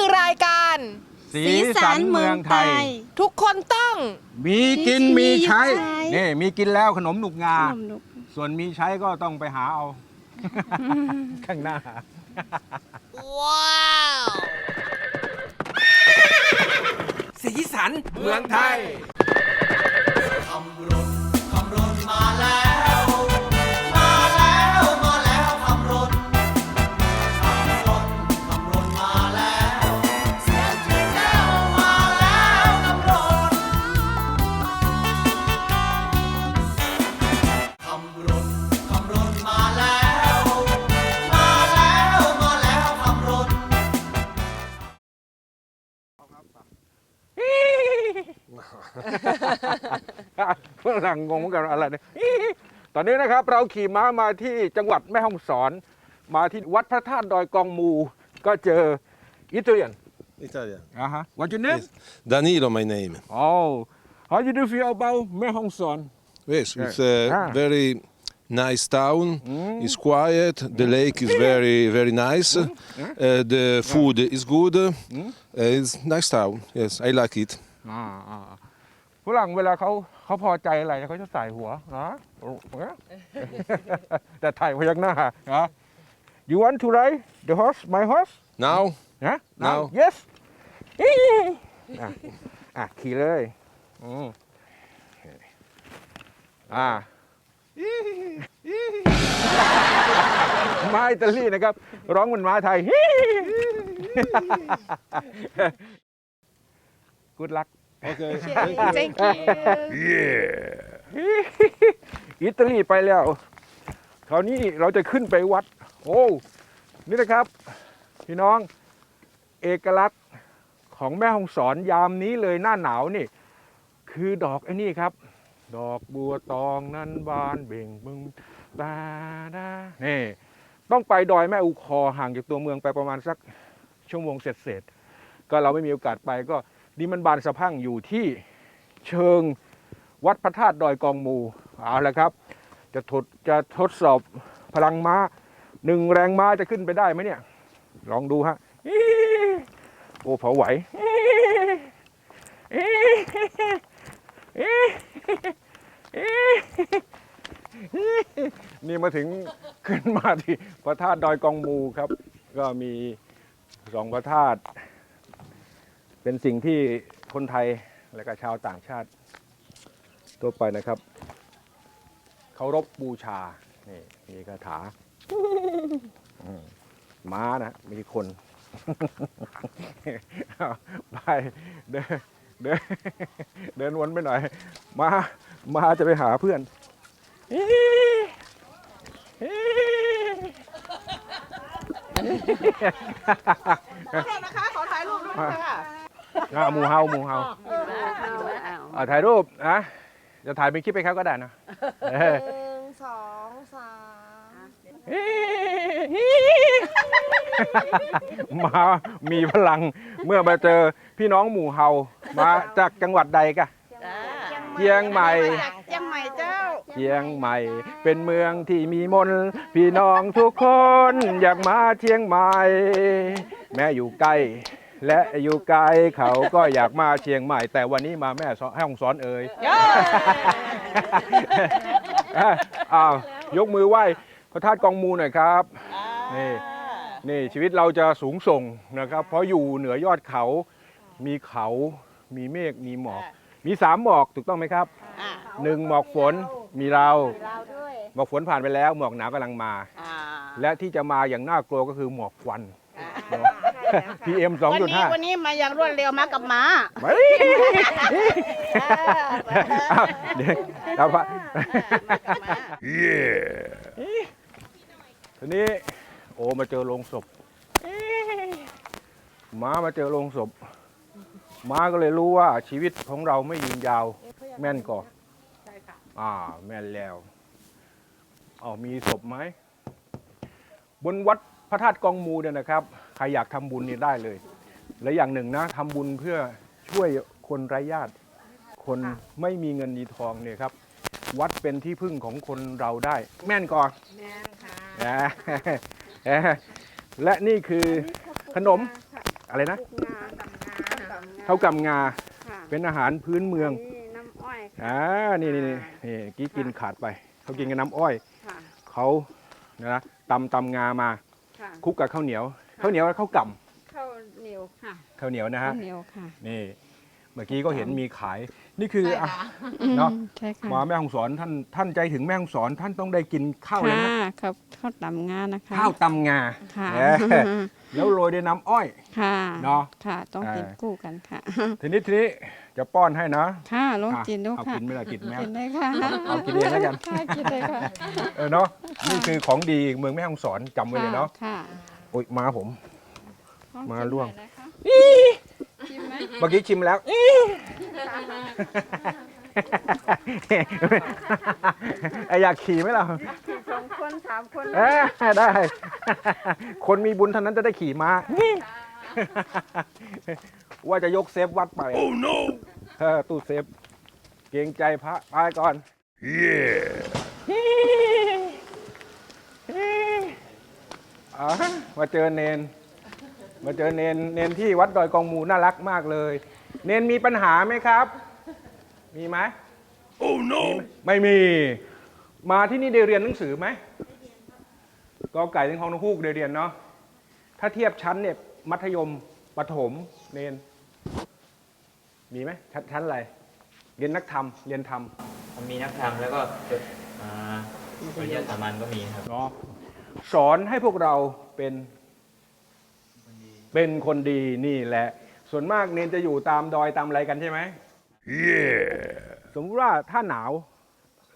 คือรายการ สีสันเมืองไทย ทุกคนต้อง มีกินมีใช้มีใช้นี่มีกินแล้วขนมหนุกงา ขนมนุกส่วนมีใช้ก็ต้องไปหาเอา ข้างหน้า ว้าว สีสันเมืองไทย ฝรั่งงงเหมือนกันอะไรเนี่ยตอนนี้นะครับเราขี่ม้ามาที่จังหวัดแม่ฮ่องสอน มาที่วัดพระธาตุดอยกองมู ก็เจออิตาเลียน Italian. อ่าฮะ What your name Yes. Danilo, my name. Oh how you do feel about แม่ฮ่องสอน Yes, it's a Ah. very nice town. It's quiet. The lake is very, very nice. Uh, the food is good. Uh, it's nice town. Yes, I like it. อ่าอ่าฝรั่งเวลาเขาเขาพอใจอะไรเขาจะใส่หัวนะโอ้โหแต่ถ่ายพยักหน้านะ You want to ride the horse my horse Now, นะ Now. yes อะอะขี่เลยอืมอ่าม้าอิตาลีนะครับ ร้องเหมือนม้าไทย Good luck okay. thank you อิตาลีไปแล้วคราวนี้เราจะขึ้นไปวัด โอ้ นี่นะครับ พี่น้องเอกลักษณ์ของแม่ฮ่องสอนยามนี้เลยหน้าหนาวนี่ คือดอกไอ้นี่ครับ ดอกบัวตองนั้นบานเบ่งบึงตาดานี่ ต้องไปดอยแม่อูคอห่างจากตัวเมืองไปประมาณสักชั่วโมงเสร็จๆก็เราไม่มีโอกาสไปก็ นี่มันบานสะพั่งอยู่ที่เชิงวัดพระธาตุดอยกองมูเอาละครับ จะทดจะทดสอบพลังม้าหนึ่งแรงม้าจะขึ้นไปได้ไหมเนี่ย ลองดูฮะโอ้เผาไหวนี่มาถึงขึ้นมาที่พระธาตุดอยกองมูครับ ก็มีสองพระธาตุ เป็นสิ่งที่คนไทยและก็ชาวต่างชาติทั่วไปนะครับเคารพบูชา นี่มีคาถาม้านะมีคนไปเดินเดินเดินวนไปหน่อย มา มาจะไปหาเพื่อนนะคะ ขอถ่ายรูปด้วยค่ะ อ่าหมูเฮาหมูเฮาอ่าถ่ายรูปนะจะถ่ายเป็นคลิปไปครับก็ได้นะเออหนึ่งสองสามมามีพลังเมื่อมาเจอพี่น้องหมู่เฮามาจากจังหวัดใดกะ เชียงใหม่ เชียงใหม่เจ้า เชียงใหม่ เป็นเมืองที่มีมนต์พี่น้องทุกคนอยากมาเชียงใหม่ แม่อยู่ใกล้ และอยู่ไกลเขาก็อยากมาเชียงใหม่ แต่วันนี้มาแม่สอนให้ห้องสอนเอ่ยอ้าวยกมือไหว้พระธาตุกองมูหน่อยครับนี่นี่ชีวิตเราจะสูงส่งนะครับ เพราะอยู่เหนือยอดเขา มีเขามีเมฆมีหมอก มีสามหมอกถูกต้องไหมครับหนึ่งหมอกฝนมีเราหมอกฝนผ่านไปแล้ว หมอกหนาวกำลังมา และที่จะมาอย่างน่ากลัวก็คือหมอกควัน PM วันนี้2.5วันนี้มาอย่างรวดเร็วมากับหมาเฮ้ยเอาเดี๋ยวเอาพระมากับหมาทีนี้โอ้มาเจอโลงศพม้ามาเจอโลงศพม้าก็เลยรู้ว่าชีวิตของเราไม่ยืนยาว แม่นก่อนใช่ค่ะอ่า แม่นแล้วอ๋อมีศพไหมบนวัดพระธาตุกองมูเนี่ยนะครับใครอยากทำบุญนี่ได้เลย และอย่างหนึ่งนะทำบุญเพื่อช่วยคนไร้ญาติ คนไม่มีเงินมีทองเนี่ยครับ วัดเป็นที่พึ่งของคนเราได้ แม่นก่อนแม่ค่ะนะและนี่คือขนมอะไรนะงาดำงาข้าวกำงาค่ะเป็นอาหารพื้นเมืองนี่น้ำอ้อยค่ะอ่านี่นี่นี่นี่เมื่อกี้กินขาดไป เขากินกับน้ำอ้อยค่ะเขานะตำตำงามาค่ะคลุกกับข้าวเหนียว ข้าวเหนียวข้าวกข้าวเหนียวค่ะำข้าวเหนียวนะฮะข้าวเหนียวค่ะนี่เมื่อกี้ก็เห็นมีขายนี่คืออะเนาะใช่ค่ะมาแม่ฮ่องสอนท่านท่านใจถึงแม่ฮ่องสอนท่านต้องได้กินข้าวเลยค่ะนะครับข้าวดำงานะคะข้าวตำงาค่ะเอ๊ะแล้วโรยด้วยน้ำอ้อย ค่ะเนาะค่ะ ต้องอ่ากินคู่กันค่ะ ทีนี้ทีนี้จะป้อนให้นะค่ะลองอะกินดูเอาค่ะกินไม่ละกินแม่กินได้ค่ะเอากินเองแล้วกัน ค่ะกินได้ค่ะเออเนาะนี่คือของดีเมืองแม่ฮ่องสอนจำไว้เลยเนาะ ค่ะ โอ้ยมาผมลองมาชิล่วงหน่อยนะคะชิมไหมเมื่อกี้ชิมแล้วไออยากขี่ไหมล่ะสองคนสามคนเอ้ยได้ คนมีบุญเท่านั้นจะได้ขี่ม้าว่าจะยกเซฟวัดไปโอ้ no เออตู้เซฟ เกรงใจพระไปก่อน อะมาเจอเนน มาเจอเนน เนนที่วัดดอยกองมูน่ารักมากเลย เนนมีปัญหาไหมครับ มีไหมโอ้ no ไม่มี มาที่นี่ได้เรียนหนังสือไหมกอไก่ถึงของนกฮูกได้เรียนเนาะ ถ้าเทียบชั้นเนี่ยมัธยมประถมเนน มีไหมชั้นชั้นอะไร เรียนนักธรรม เรียนธรรมมันมีนักธรรมแล้วก็อ่าปริญญาสามัญก็มีครับ เนาะ สอนให้พวกเราเป็นเป็นคนดีนี่แหละ ส่วนมากเนนจะอยู่ตามดอยตามอะไรกันใช่ไหมสมมติว่าถ้าหนาว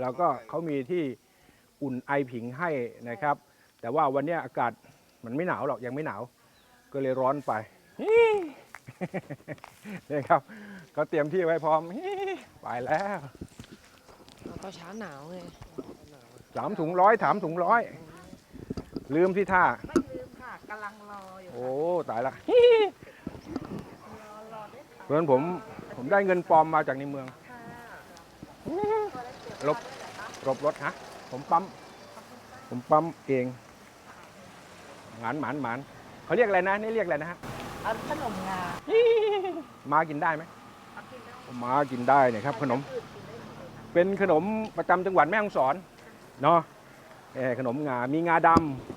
เราก็เขามีที่อุ่นไอผิงให้นะครับ แต่ว่าวันเนี้ยอากาศมันไม่หนาวหรอกยังไม่หนาว ก็เลยร้อนไปนี่ครับเขาเตรียมที่ไว้พร้อมไปแล้วก็เช้าหนาวไงสามถุงร้อยถามถุงร้อย ลืมที่ท่า ไม่ลืมค่ะกำลังรออยู่โอ้ ตายละเพราะฉะนั้นผมผมได้เงินปลอมมาจากในเมืองลบลบรถฮะ ผมปั๊ม ผมปั๊มเองหมานหมานหมานเขาเรียกอะไรนะ นี่เรียกอะไรนะฮะ เอาขนมงามากินได้ไหมมากินได้เนี่ยครับ ขนมเป็นขนมประจำจังหวัดแม่ฮ่องสอนเนาะเอ่อขนมงา มีงาดำ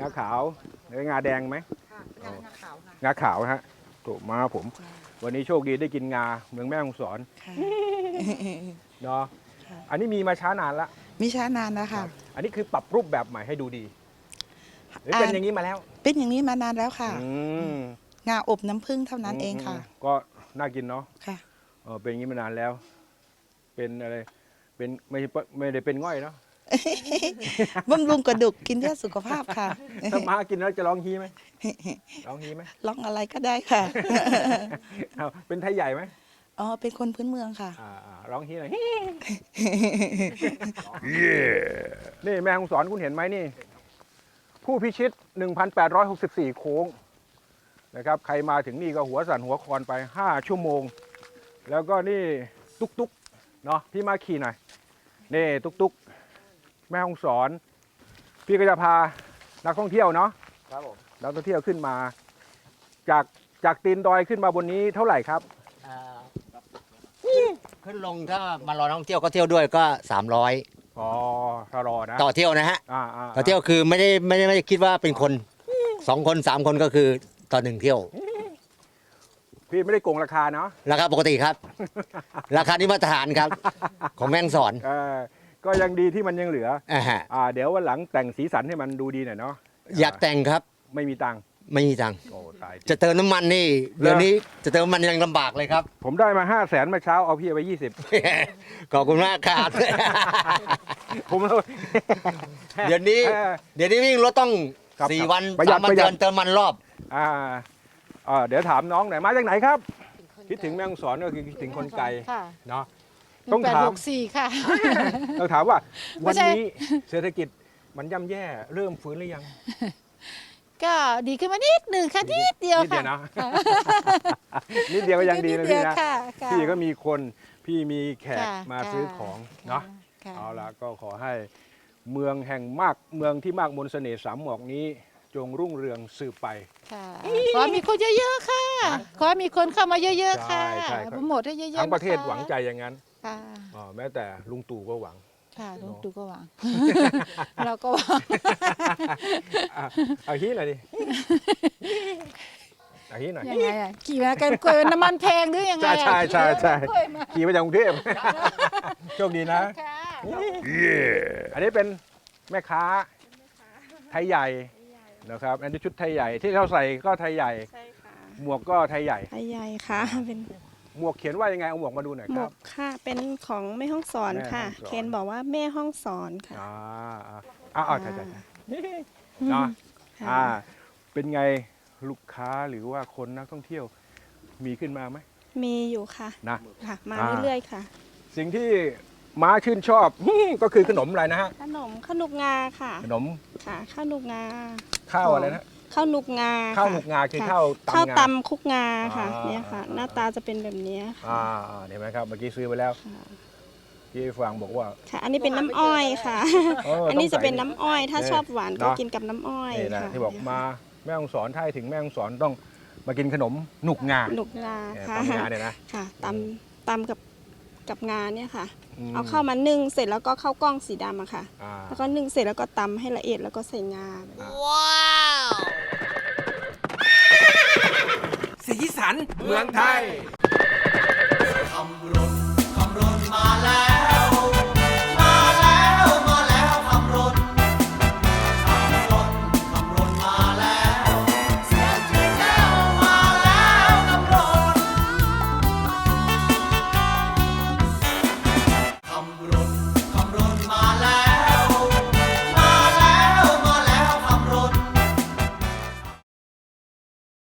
งาขาวแล้วงาแดงไหมค่ะงาขาวค่ะงาขาวฮะถูกมาผม วันนี้โชคดีได้กินงาเมืองแม่ฮ่องสอนเนาะอันนี้มีมาช้านานละมิช้านานแล้วค่ะอันนี้คือปรับรูปแบบใหม่ให้ดูดีหรือเป็นอย่างนี้มาแล้ว เป็นอย่างนี้มานานแล้วค่ะอืมงาอบน้ำผึ้งเท่านั้นเองค่ะมก็น่ากินเนาะค่ะเออเป็นอย่างนี้มานานแล้ว เป็นอะไรเป็นไม่ใช่ไม่ได้เป็นง่อยเนาะ บำรุงกระดูกกินเพื่อสุขภาพค่ะ ถ้ามากินแล้วจะร้องฮีไหมร้องฮีไหมลองอะไรก็ได้ค่ะเอาเป็นไทยใหญ่ไหมอ๋อเป็นคนพื้นเมืองค่ะอ่าอ่าร้องฮีหน่อย นี่แม่ของสอนคุณเห็นไหมนี่ ผู้พิชิต 1,864 โค้งนะครับ ใครมาถึงนี่ก็หัวสั่นหัวคลอนไป 5 ชั่วโมง แล้วก็นี่ ตุกตุกเนาะพี่มาขี่หน่อย นี่ ตุกตุกแม่ห้องสอน พี่ก็จะพานักท่องเที่ยวเนาะครับผมนักท่องเที่ยวขึ้นมา จากจากตีนดอยขึ้นมาบนนี้เท่าไหร่ครับขึ้นลงถ้ามารอท่องเที่ยวก็เที่ยวด้วยก็ 300 อ๋อถ้ารอนะต่อเที่ยวนะฮะอ่าอ่าต่อเที่ยวคือไม่ได้ไม่ได้ไม่ได้คิดว่าเป็นคนสองคนสามคนก็คือต่อหนึ่งเที่ยว พี่ไม่ได้โกงราคาเนาะราคาปกติครับ ราคานี้มาตรฐานครับ ของแม่งสอน เออ ก็ยังดีที่มันยังเหลืออ่าฮะอ่าเดี๋ยววันหลังแต่งสีสันให้มันดูดีหน่อยเนาะอยากแต่งครับไม่มีตังค์ไม่มีตังค์โอ้ตายจะเติมน้ำมันนี่เดี๋ยวนี้จะเติมน้ำมันยังลำบากเลยครับ ผมได้มาห้าแสนเมื่อเช้าเอาพี่ไปยี่สิบขอบคุณมากครับ ผมเดี๋ยวนี้ออเดี๋ยวนี้วิ่งรถต้องครับสี่ครับวันประหยัดสามวันประหยัเดืดอนเติมมันรอบ อ่าอ่าเดี๋ยวถามน้องหน่อยมาจากไหนครับ คิดถึงแม่ฮ่องสอนก็คือคิดถึงคนไกลค่ะ เนาะ ต้องแปดถามหกสี่ค่ะต้องถามว่า ไม่วันใช่ นี้เศรษฐกิจมันย่ำแย่เริ่มฟื้นหรือยัง ก็ดีขึ้นมานิดหนึ่งค่ะ นิดเดียวนิดเดีค่ะยวนะนิดเดียวก็ยังดีนะนิเพี่นะ ค่ะค่ะพี่ก็มีคนพี่มีแขกค่ะมาค่ะ ซื้อของเนาะค่ะเอาละก็ขอให้เมืองแห่งมากเมืองที่มากมนต์เสน่ห์สามหมอกนี้จจงรุ่งเรืองสืบไป ค่ะ ขอมีคนเยอะๆค่ะ ขอมีคนเข้ามาเยอะๆค่ะใช่ใช่ครับ โปรโมทให้เยอะๆทั้งประเทศนคหวังใจอย่างนั้น ค่ะอ๋อแม้แต่ลุงตู่ก็หวัง ค่ะลุงเนอะตู่ก็หวัง เราก็หวังอะเอาฮีหน่อยดิเอาฮีหน่อยยังไงอะขี่มากันกล้วยน้ำมันแพงหรือยังไงใช่อะใช่ใช่ใช่กล้วยมาขี่มาจากกรุงเทพโชคดีนะ ค่ะอันนี้เป็นแม่ค้าไทยใหญ่นะครับอันนี้ชุดไทยใหญ่ที่เราใส่ก็ไทยใหญ่ ใช่ค่ะหมวกก็ไทยใหญ่ ไทยใหญ่ค่ะ เป็น หมวกเขียนว่ายังไงเอาหมวกมาดูหน่อยหมควรับกค่ะ เป็นของแม่ห้องสอนแม่ค่ะฮ่องสอน เคนบอกว่าแม่ห้องสอนค่ะ อ่าอ่าอ่าอ่าใช่ใช่ใช่เนาะค่ะ อ่า เป็นไงลูกค้าหรือว่าคนนักท่องเที่ยวมีขึ้นมาไหมมีอยู่ค่ะ นะ ค่ะ มาอ่า เรื่อยๆค่ะ สิ่งที่ม้าชื่นชอบ ก็คือขนมอะไรนะฮะขนมข้าวหนุกงาค่ะขนมค่ะข้าวหนุกงาข้าวอะไรนะ ข้าวหนุกงาข้าวค่ะหมกงาคือค่ะข้าวข้าวตำงา ตำคุกงาค่ะอ่า เนี่ยค่ะ หน้าตาจะเป็นแบบเนี้ยค่ะอ่าอ่าเห็นไหมครับเมื่อกี้ซื้อไปแล้วค่ะที่ฟังบอกว่า ค่ะ อันนี้เป็นน้ำอ้อยค่ะ เอออันนี้ต้องจะใส่เป็นน้ำอ้อย ถ้าเนี่ยชอบหวานก็เนาะกินกับน้ำอ้อยนี่นะค่ะที่บอกมาแม่ฮ่องสอนถ้าให้ถึงแม่ฮ่องสอนต้องมากินขนมหนุกงาหนุกงาเนี่ยค่ะตำงาเนี่ยนะค่ะตำตำกับกับงาเนี่ยค่ะ มเอาเข้าวมานึ่งเสร็จแล้วก็เข้าวกล้องสีดำอะค่ะ อ่า แล้วก็นึ่งเสร็จแล้วก็ตำให้ละเอียดแล้วก็ใส่งาสีสัน ขัน เมืองไทยทำรถ